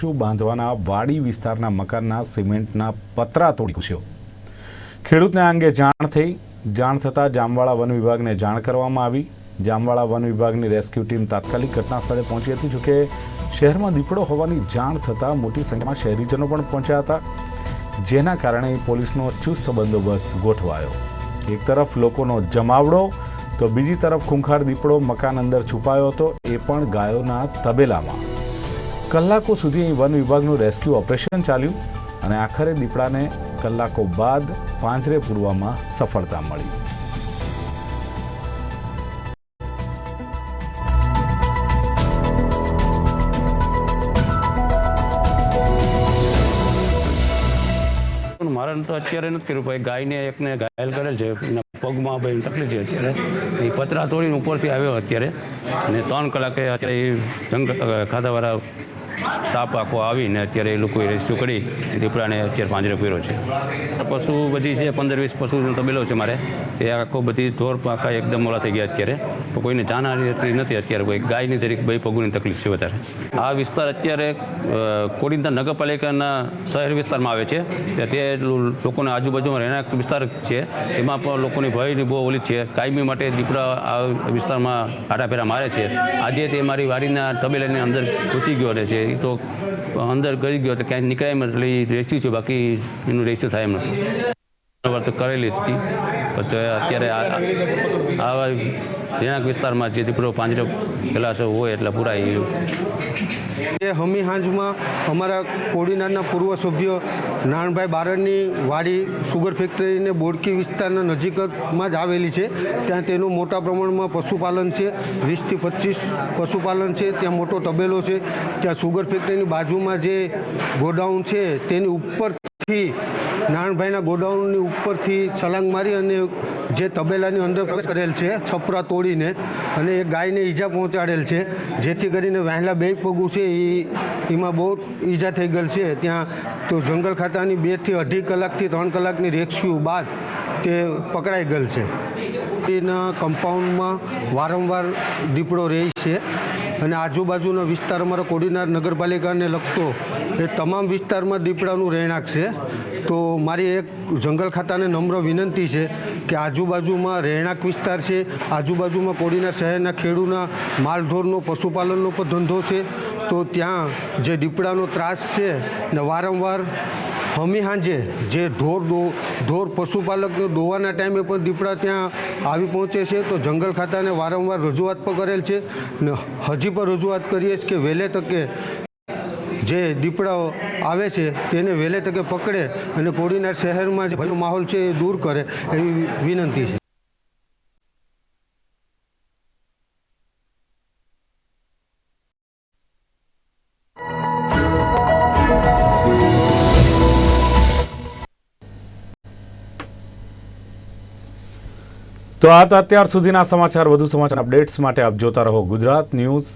Rescue બાંધવાના વાડી વિસ્તારના મકાનના સિમેન્ટના પતરા તોડી ઘૂસ્યો. ખેડૂતને અંગે જાણ થઈ. જાણ થતાં જામવાળા વન વિભાગને જાણ કરવામાં આવી. જામવાળા વન વિભાગની રેસ્ક્યુ ટીમ તાત્કાલિક ઘટના સ્થળે પહોંચી હતી, જોકે શહેરમાં દીપડો હોવાની જાણ થતાં મોટી સંખ્યામાં શહેરીજનો પણ પહોંચ્યા હતા, જેના કારણે પોલીસનો ચુસ્ત બંદોબસ્ત ગોઠવાયો. એક તરફ લોકોનો જમાવડો, તો બીજી તરફ ખૂંખાર દીપડો મકાન અંદર છુપાયો હતો, એ પણ ગાયોના તબેલામાં. કલાકો સુધી અહીં વન વિભાગનું રેસ્ક્યુ ઓપરેશન ચાલ્યું અને આખરે દીપડાને કલાકો બાદ પાંજરે પૂરવામાં સફળતા મળી. મારે તો અત્યારે નથી કર્યું ભાઈ ગાયને એકને ઘાયલ કરેલ છે. એના પગમાં ભાઈ તકલીફ છે અત્યારે. એ પતરા તોડીને ઉપરથી આવ્યો અત્યારે. અને ત્રણ કલાકે અત્યારે એ જંગ ખાધાવાળા સાપ આખો આવીને અત્યારે એ લોકોએ રેસ્ક્યુ કરી દીપડાને અત્યારે પાંજરે પહેર્યો છે. પશુ બધી છે, પંદર વીસ પશુનો તબેલો છે મારે. એ આખો બધી ધોર આખા એકદમ ઓલા થઈ ગયા અત્યારે. તો કોઈને જાનહાની એટલી નથી અત્યારે, કોઈ ગાયની તરીકે બે પગુની તકલીફ છે વધારે. આ વિસ્તાર અત્યારે કોડિંદા નગરપાલિકાના શહેર વિસ્તારમાં આવે છે. ત્યાં તે લોકોના આજુબાજુમાં રહેણાંક વિસ્તાર છે. તેમાં પણ લોકોની ભયની બહુ ઓલી છે. કાયમી માટે દીપડા આ વિસ્તારમાં આટાફેરા મારે છે. આજે તે મારી વાડીના તબેલાની અંદર ઘૂસી ગયો છે. એ તો અંદર ગઈ ગયો તો ક્યાંય નીકળાય એમ એટલે એ રેસ્ક્યુ છે, બાકી એનું રેસ્ક્યુ થાય એમ નથી. તો કરેલી હતી. પણ અત્યારે આવા રહેણાંક વિસ્તારમાં જે દીપડો પાંજરો પેલા હોય એટલે પૂરા એ હમી હાંજમાં અમારા કોડીનારના પૂર્વ સભ્ય નારણભાઈ બારડની વાડી સુગર ફેક્ટરીને બોડકી વિસ્તારના નજીકમાં જ આવેલી છે. ત્યાં તેનું મોટા પ્રમાણમાં પશુપાલન છે. વીસથી પચીસ પશુપાલન છે. ત્યાં મોટો તબેલો છે. ત્યાં સુગર ફેક્ટરીની બાજુમાં જે ગોડાઉન છે, તેની ઉપરથી નારણભાઈના ગોડાઉનની ઉપરથી છલાંગ મારી અને જે તબેલાની અંદર પ્રવેશ કરેલ છે, છપરા તોડીને અને એ ગાયને ઈજા પહોંચાડેલ છે, જેથી કરીને વહેલા બે પગું છે એ એમાં બહુ ઈજા થઈ ગયેલ છે. ત્યાં તો જંગલ ખાતાની બેથી અઢી કલાકથી ત્રણ કલાકની રેસ્ક્યુ બાદ તે પકડાઈ ગયેલ છે. એના કમ્પાઉન્ડમાં વારંવાર દીપડો રહે છે. અને આજુબાજુના વિસ્તાર અમારા કોડીનાર નગરપાલિકાને લગતો એ તમામ વિસ્તારમાં દીપડાનું રહેણાંક છે. તો મારી એક જંગલ ખાતાને નમ્ર વિનંતી છે કે આજુબાજુમાં રહેણાંક વિસ્તાર છે. આજુબાજુમાં કોડીનાર શહેરના ખેડૂના માલઢોરનો, પશુપાલનનો પણ ધંધો છે. તો ત્યાં જે દીપડાનો ત્રાસ છે ને વારંવાર હમી હાંજે જે ઢોર દો, ઢોર પશુપાલક દોવાના ટાઈમે પણ દીપડા ત્યાં આવી પહોંચે છે, તો જંગલ ખાતાને વારંવાર રજૂઆત પણ કરેલ છે ને હજી પણ રજૂઆત કરીએ છીએ કે વહેલે તકે જે દીપડાઓ આવે છે તેને વહેલે તકે પકડે અને કોડીનાર શહેરમાં જે માહોલ છે એ દૂર કરે એવી વિનંતી છે. તો આ તો અત્યાર સુધીના સમાચાર. વધુ સમાચાર અપડેટ્સ માટે આપ જોતા રહો ગુજરાત ન્યૂઝ